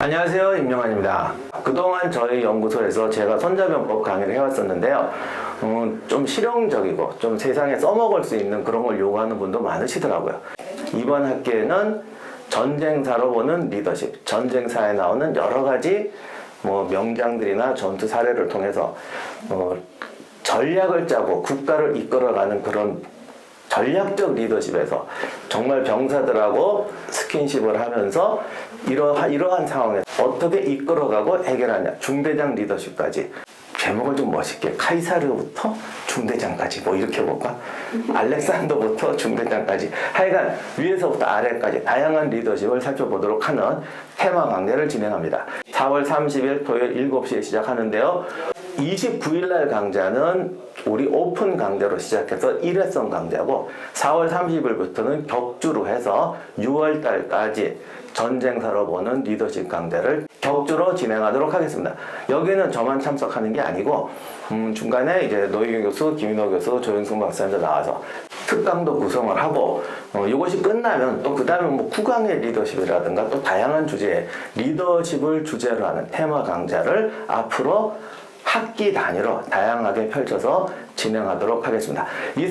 안녕하세요 임영환입니다. 그동안 저희 연구소에서 제가 손자병법 강의를 해왔었는데요. 음, 좀 실용적이고 좀 세상에 써먹을 수 있는 그런 걸 요구하는 분도 많으시더라고요. 이번 학기에는 전쟁사로 보는 리더십, 전쟁사에 나오는 여러 가지 뭐 명장들이나 전투 사례를 통해서 어, 전략을 짜고 국가를 이끌어가는 그런 전략적 리더십에서 정말 병사들하고 스킨십을 하면서 이러하, 이러한 상황에 어떻게 이끌어가고 해결하냐. 중대장 리더십까지. 제목을 좀 멋있게 카이사르부터 중대장까지 뭐 이렇게 볼까? 알렉산더부터 중대장까지. 하여간 위에서부터 아래까지 다양한 리더십을 살펴보도록 하는 테마 강좌를 진행합니다. 4월 30일 토요일 7시에 시작하는데요. 29일 날 강좌는 우리 오픈 강좌로 시작해서 일회성 강좌고 4월 30일부터는 격주로 해서 6월 달까지 전쟁사로 보는 리더십 강좌를 격주로 진행하도록 하겠습니다. 여기는 저만 참석하는 게 아니고 음, 중간에 이제 노희경 교수, 김인호 교수, 조영승 박사님도 나와서 특강도 구성을 하고 어, 이것이 끝나면 또 그 다음에 뭐 쿠강의 리더십이라든가 또 다양한 주제의 리더십을 주제로 하는 테마 강좌를 앞으로 학기 단위로 다양하게 펼쳐서 진행하도록 하겠습니다. 이